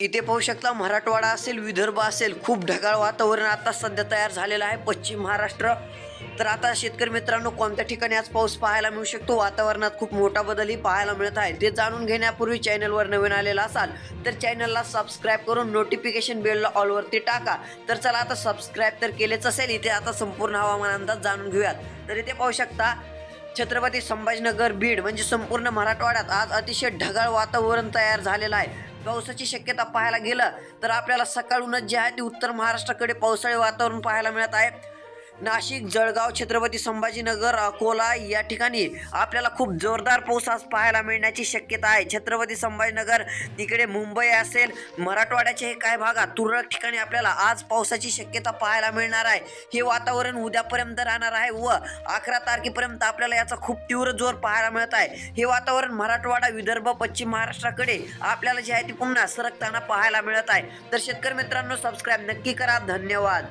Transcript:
इथे पाहू शकता मराठवाडा असेल विदर्भ असेल खूप ढगाळ वातावरण आता सध्या तयार झालेलं आहे. पश्चिम महाराष्ट्र. तर आता शेतकरी मित्रांनो कोणत्या ठिकाणी आज पाऊस पाहायला मिळू शकतो? वातावरणात खूप मोठा बदलही पाहायला मिळत आहे. ते जाणून घेण्यापूर्वी चॅनलवर नवीन आलेला असाल तर चॅनलला सबस्क्राईब करून नोटिफिकेशन बेलला ऑलवरती टाका. तर चला आता सबस्क्राईब तर केलेच असेल इथे आता संपूर्ण हवामान अंदाज जाणून घेऊयात. तर इथे पाहू शकता छत्रपती संभाजीनगर बीड म्हणजे संपूर्ण मराठवाड्यात आज अतिशय ढगाळ वातावरण तयार झालेलं आहे. पावसाची शक्यता पाहायला गेलं तर आपल्याला सकाळूनच जे आहे ते उत्तर महाराष्ट्राकडे पावसाळी वातावरण पाहायला मिळत आहे. नाशिक जळगाव छत्रपती संभाजीनगर अकोला या ठिकाणी आपल्याला खूप जोरदार पाऊस आज पाहायला मिळण्याची शक्यता आहे. छत्रपती संभाजीनगर तिकडे मुंबई असेल मराठवाड्याचे हे काही भागात तुरळक ठिकाणी आपल्याला आज पावसाची शक्यता पाहायला मिळणार आहे. हे वातावरण उद्यापर्यंत राहणार आहे व अकरा तारखेपर्यंत आपल्याला याचा खूप तीव्र जोर पाहायला मिळत आहे. हे वातावरण मराठवाडा विदर्भ पश्चिम महाराष्ट्राकडे आपल्याला जे आहे ती पुन्हा सरकताना पाहायला मिळत आहे. तर शेतकरी मित्रांनो सबस्क्राईब नक्की करा. धन्यवाद.